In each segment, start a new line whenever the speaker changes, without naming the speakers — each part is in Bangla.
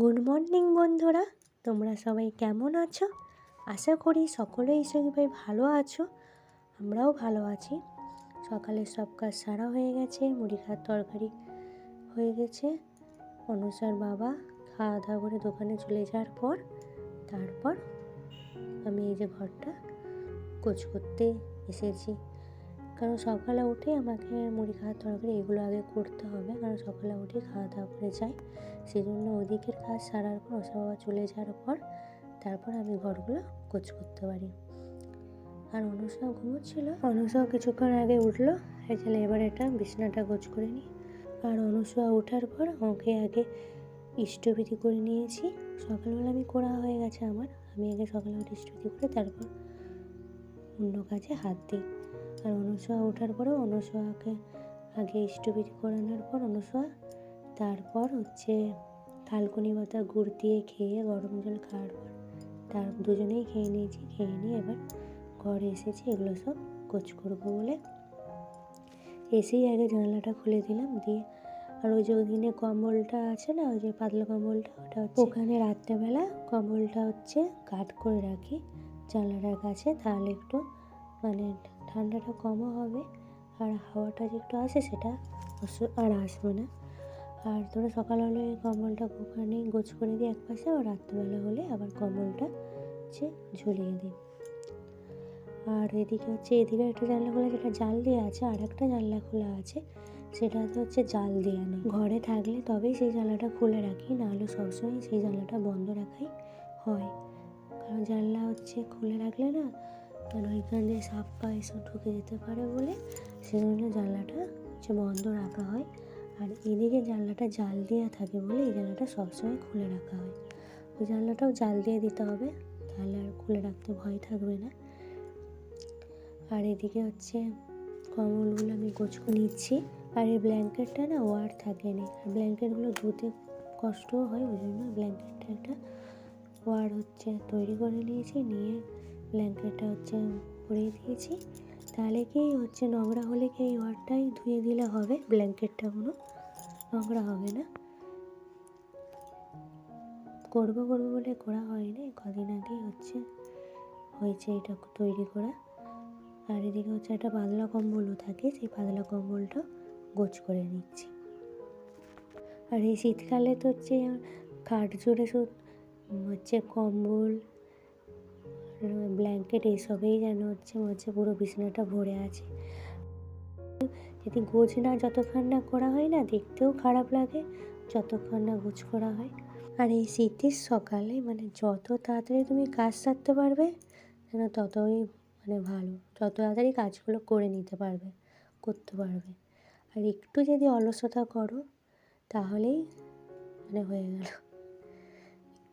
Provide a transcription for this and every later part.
গুড মর্নিং, বন্ধুরা। তোমরা সবাই কেমন আছো? আশা করি সকলেই সবাই ভালো আছো। আমরাও ভালো আছি। সকালে সব কাজ সারা হয়ে গেছে, মুড়ি খাওয়ার তরকারি হয়ে গেছে। অনুসার বাবা খাওয়া দাওয়া করে দোকানে চলে যাওয়ার পর, তারপর আমি এই যে ঘরটা কোচ করতে এসেছি। কারণ সকালে উঠে আমাকে মুড়ি খাওয়ার তরকারি এগুলো আগে করতে হবে। কারণ সকালে উঠে খাওয়া দাওয়া করে যাই। সেই জন্য ওদিকের কাজ সারার পর ওসা বাবা চলে যাওয়ার পর তারপর আমি ঘরগুলো কোচ করতে পারি। আর অনুষাও ঘুমোচ্ছিল। অনুষাও কিছুক্ষণ আগে উঠল। তাহলে এবার এটা বিছনাটা গোছ করে নিই আর অনুষা ওঠার পর ওকে আগে ইষ্টবিধি করে নিয়েছি। সকালবেলা আমি করা হয়ে গেছে আমার। আমি আগে সকালে উঠে করে তারপর অন্য কাজে হাত দিই। আর অনুসোয়া ওঠার পরে অনুসোয়াকে আগে ইষ্টবিধি করানোর পর অনুসোয়া তারপর হচ্ছে থালকুনি পাতা গুড় দিয়ে খেয়ে গরম জল খাওয়ার পর তার দুজনেই খেয়ে নিয়েছি, খেয়ে নিয়ে এবার ঘরে এসেছি। এগুলো সব কোচ করব বলে এসেই আগে জানলাটা খুলে দিলাম দিয়ে আর ওই যে ওদিনে কম্বলটা আছে না, ওই যে পাতলা কম্বলটা, ওটা ওখানে রাত্রেবেলা কম্বলটা হচ্ছে কাট করে রাখি জানলাটার কাছে, তাহলে একটু মানে ঠান্ডাটা কমও হবে আর হাওয়াটা যে একটু আসে সেটা আর আসবে না। আর তোরা সকাল হলে কম্বলটা ওখানে গোছ করে দিই এক পাশে আর রাত্রিবেলা হলে আবার কম্বলটা হচ্ছে ঝুলিয়ে দিই আর এদিকে হচ্ছে, এদিকে একটা জানলা খোলা, যেটা জাল দেওয়া আছে আর একটা জানলা খোলা আছে, সেটাতে হচ্ছে জাল দেওয়া নেই। ঘরে থাকলে তবেই সেই জানলাটা খুলে রাখি, নাহলে সবসময় সেই জানলাটা বন্ধ রাখাই হয়। কারণ জানলা হচ্ছে খুলে রাখলে না কারণ ওইখান দিয়ে সাপ পা এসব ঢুকে যেতে পারে বলে, সেজন্য জানলাটা হচ্ছে বন্ধ রাখা হয়। আর এদিকে জানলাটা জাল দেওয়া থাকে বলে এই জানলাটা সবসময় খুলে রাখা হয়। ওই জানলাটাও জাল দিয়ে দিতে হবে, তাহলে আর খুলে রাখতে ভয় থাকবে না। আর এদিকে হচ্ছে কম্বলগুলো আমি গোছ করে নিচ্ছি। আর এই ব্ল্যাঙ্কেটটা না ওয়ার থাকেনি আর ব্ল্যাঙ্কেটগুলো ধুতে কষ্টও হয়, ওই জন্য ব্ল্যাঙ্কেটটা একটা ওয়ার হচ্ছে তৈরি করে নিয়েছি, নিয়ে ব্ল্যাঙ্কেটটা হচ্ছে পরিয়ে দিয়েছি। তাহলে কি হচ্ছে? নোংরা হলে কি এই ওয়ারটাই ধুয়ে দিলে হবে? ব্ল্যাঙ্কেটটা কোনো? নোংরা হবে না? করব করব বলে করা হয়নি। কদিন আগেই হচ্ছে, হয়েছে এটা তৈরি করা। আর এদিকে হচ্ছে একটা পাতলা কম্বলও থাকে, সেই পাতলা কম্বলটা গোছ করে নিচ্ছি। আর এই শীতকালে তো হচ্ছে, খাট জুড়ে হচ্ছে কম্বল ব্ল্যাঙ্কেট এইসবেই যেন হচ্ছে মনে হচ্ছে পুরো বিছানাটা ভরে আছে। যদি গোছ না যতক্ষণ না করা হয় না, দেখতেও খারাপ লাগে, যতক্ষণ না গোছ করা হয়। আর এই শীতের সকালে মানে যত তাড়াতাড়ি তুমি কাজ সারতে পারবে, যেন ততই মানে ভালো, যত তাড়াতাড়ি কাজগুলো করে নিতে পারবে, করতে পারবে। আর একটু যদি অলসতা করো, তাহলেই মানে হয়ে গেল।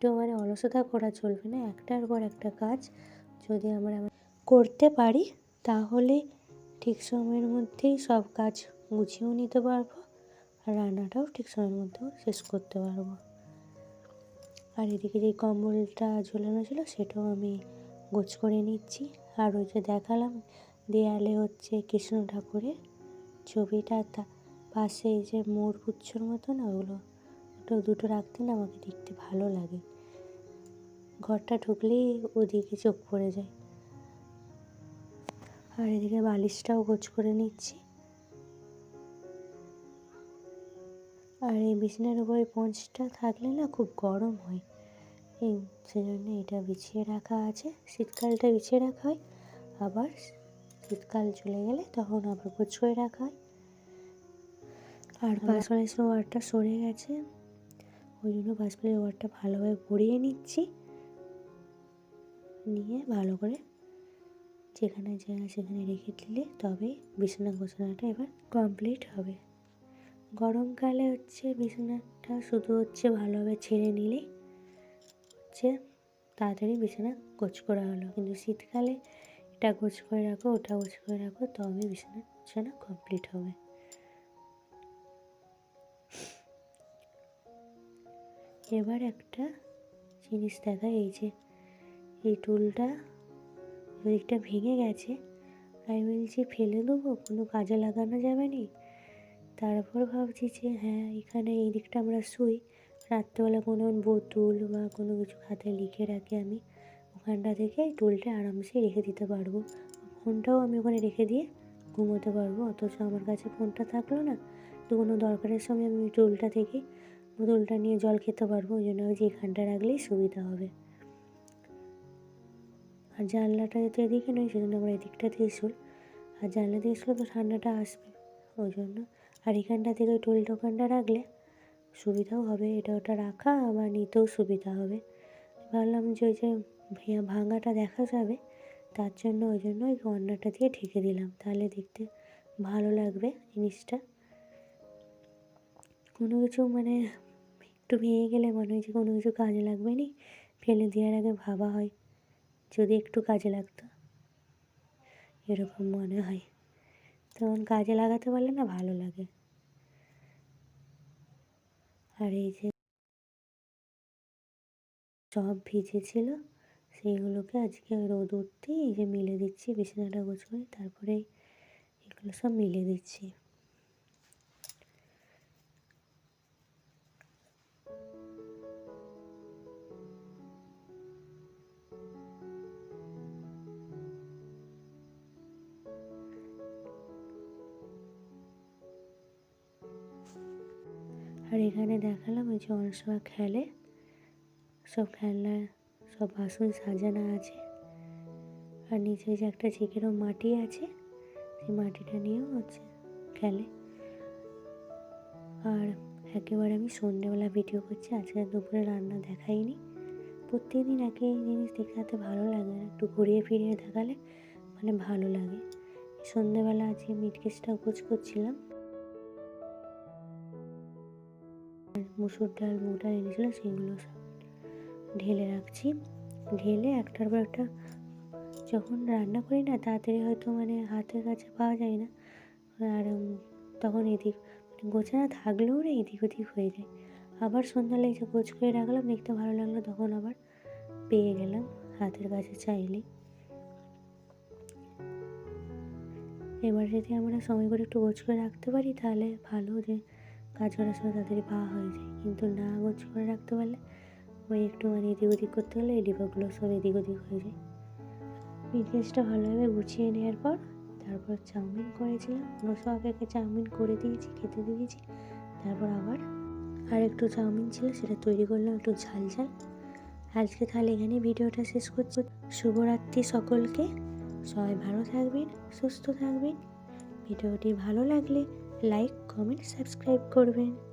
একটু মানে অলসতা করা চলবে না, একটার পর একটা কাজ যদি আমরা করতে পারি, তাহলে ঠিক সময়ের মধ্যেই সব কাজ গুছিয়েও নিতে পারব আর রান্নাটাও ঠিক সময়ের মধ্যেও শেষ করতে পারব। আর এদিকে যে কম্বলটা ঝোলানো ছিল, সেটাও আমি গোছ করে নিচ্ছি। আর ওই যে দেখালাম, দেয়ালে হচ্ছে কৃষ্ণ ঠাকুরের ছবিটা, তা পাশে যে মোর গুচ্ছর মতো না ওগুলো ওটা দুটো রাখতে না আমাকে দেখতে ভালো লাগে। ঘরটা ঢুকলেই ওদিকে চোখ পড়ে যায়। আর এদিকে বালিশটাও গোছ করে নিচ্ছি। আর এই বিছানার উপরে পঞ্চটা থাকলে না খুব গরম হয়। এই সেজন্য এটা বিছিয়ে রাখা আছে। শীতকালটা বিছিয়ে রাখা হয়। আবার শীতকাল চলে গেলে তখন আবার গোছ করে রাখা হয়। আর পাঁচফলের ওয়ারটা সরে গেছে। ওই জন্য পাঁচফলের ওয়ারটা ভালোভাবে ভরিয়ে নিচ্ছি। নিয়ে ভালো করে যেখানে জায়গা সেখানে রেখে দিলে তবে বিছানা গোছানোটা এবার কমপ্লিট হবে। গরমকালে হচ্ছে বিছানাটা শুধু হচ্ছে ভালোভাবে ছেড়ে নিলেই হচ্ছে তাড়াতাড়ি বিছানা গোছ করা হলো। কিন্তু শীতকালে এটা গোছ করে রাখো, ওটা গোছ করে রাখো, তবে বিছানা গোছানো কমপ্লিট হবে। এবার একটা জিনিস দেখা, এই যে এই টুলটা ওদিকটা ভেঙে গেছে। আমি বলছি, ফেলে দেবো? কোনো কাজে লাগানো যাবে না? তারপর ভাবছি যে হ্যাঁ এখানে এই দিকটা আমরা শুই। রাত্রেবেলা কোনো বোতল বা কোনো কিছু খাতায় লিখে রাখি আমি, ওখানটা থেকে টুলটা আরামসে রেখে দিতে পারব। ফোনটাও আমি ওখানে রেখে দিয়ে ঘুমোতে পারব। অথচ আমার কাছে ফোনটা থাকল না। তো কোনো দরকারের সময় আমি টুলটা থেকে বোতলটা নিয়ে জল খেতে পারব। ওই জন্য যে এখানটা রাখলেই সুবিধা হবে। আর জানলাটা যেহেতু এদিকে নয় সেজন্য আমরা এদিকটা দিয়ে শুল আর জানলা দিয়ে শুলে তো ঠান্ডাটা আসবে, ওই জন্য। আর এখানটা থেকে ওই টোল টোকানটা রাখলে সুবিধাও হবে, এটা ওটা রাখা, আবার নিতেও সুবিধা হবে। ভাবলাম যে ওই যে ভাঙাটা দেখা যাবে, তার জন্য ওই জন্য ওই কর্নারটা দিয়ে ঢেকে দিলাম। তাহলে দেখতে ভালো লাগবে জিনিসটা। কোনো কিছু মানে একটু ভেঙে গেলে মনে হয় যে কোনো কিছু কাজে লাগবে নি, ফেলে দেওয়ার আগে ভাবা হয়। যদি একটু কাজে লাগতো। এরকম মনে হয়। তখন কাজে লাগাতে পারলে না ভালো লাগে। আর এই যে সব ভিজেছিল, সেইগুলোকে আজকে রোদ উঠতেই এই যে মিলে দিচ্ছি, বিছানাটা গুছিয়ে তারপরে এগুলো সব মিলে দিচ্ছি। আর এখানে দেখালাম ওই যে অনেক সময় খেলে। সব খেলনা, সব বাসন সাজানো আছে। আর নিচে যে একটা চিকেরও মাটি আছে। সেই মাটিটা নিয়েও হচ্ছে খেলে। আর একেবারে আমি সন্ধ্যেবেলা ভিডিও করছি, আজকে দুপুরে রান্না দেখাইনি। প্রত্যেকদিন একই জিনিস দেখাতে ভালো লাগে না, একটু ঘুরিয়ে ফিরিয়ে দেখালে মানে ভালো লাগে। সন্ধ্যেবেলা আজকে মিট কেসটা গোছ করছিলাম। মুসুর ডাল, মুগ ডাল এনেছিল, সেগুলো ঢেলে রাখছি। ঢেলে একটার পর একটা যখন রান্না করি না, তাড়াতাড়ি হয়তো মানে হাতের কাছে পাওয়া যায় না। আর তখন এদিক মানে গোছানো থাকলেও না এদিক ওদিক হয়ে যায়। আবার সন্ধ্যাবেলা এসে গোছ করে রাখলাম, দেখতে ভালো লাগল, তখন আবার পেয়ে গেলাম হাতের কাছে চাইলেই এবার যদি আমরা সময় করে একটু গোছ করে রাখতে পারি, তাহলে ভালো যে কাজ করার সময় তাড়াতাড়ি পাওয়া হয়ে যায়। কিন্তু না গোছ করে রাখতে পারলে ওই একটু মানে এদিক ওদিক করতে গেলে এই ডিবাগুলো সব এদিক ওদিক হয়ে যায়। বিজনেসটা ভালোভাবে গুছিয়ে নেওয়ার পর তারপর চাউমিন করেছিলাম। সবাইকে চাউমিন করে দিয়েছি, খেতে দিয়েছি। তারপর আবার আর একটু চাউমিন ছিল, সেটা তৈরি করলাম একটু ঝাল ঝাল। আজকে তাহলে এখানে ভিডিওটা শেষ করছি। শুভরাত্রি সকলকে। সবাই ভালো থাকবেন, সুস্থ থাকবেন। ভিডিওটি ভালো লাগলে লাইক কমেন্ট সাবস্ক্রাইব করবেন।